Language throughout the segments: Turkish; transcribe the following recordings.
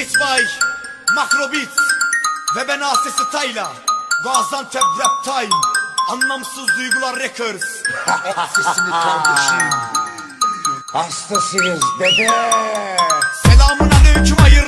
Beat by Makrobit Ve ben Asesi Tayla. Gaziantep Rap Time. Anlamsız Duygular Records. Sesini kardeşim. Hastasıyız dede Selamun aleyküm hayır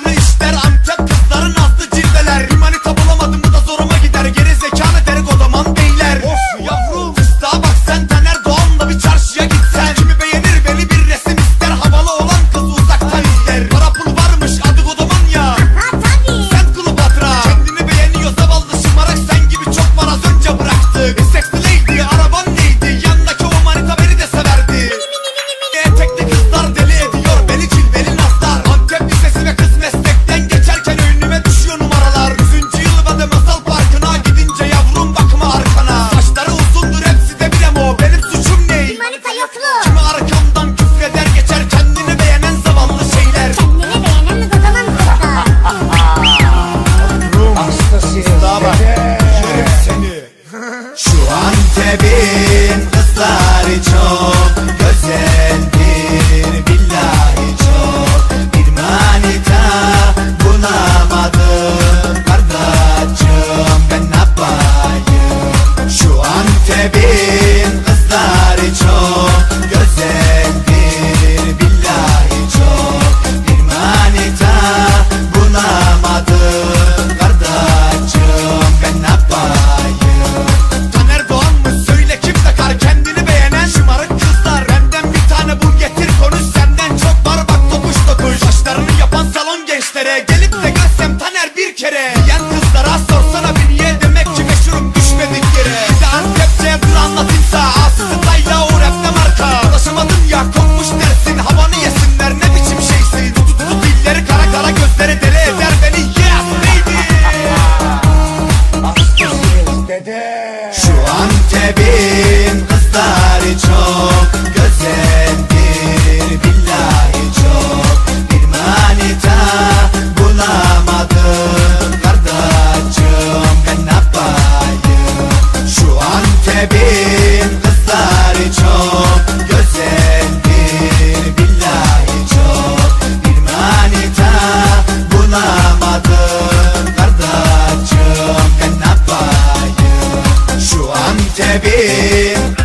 yokluğu Kimi arkamdan küfreder geçer kendini beğenen zavallı şeyler. Kendini beğenen mi bakalım kızlar Rum hastasıyız. Daha seni. Şu Antep'in kızları çok güzeldir. Billahi çok. Bir manita bulamadım kardeşim. Ben ne yapayım? Şu an Antep'in Sevdim kızları çok تبين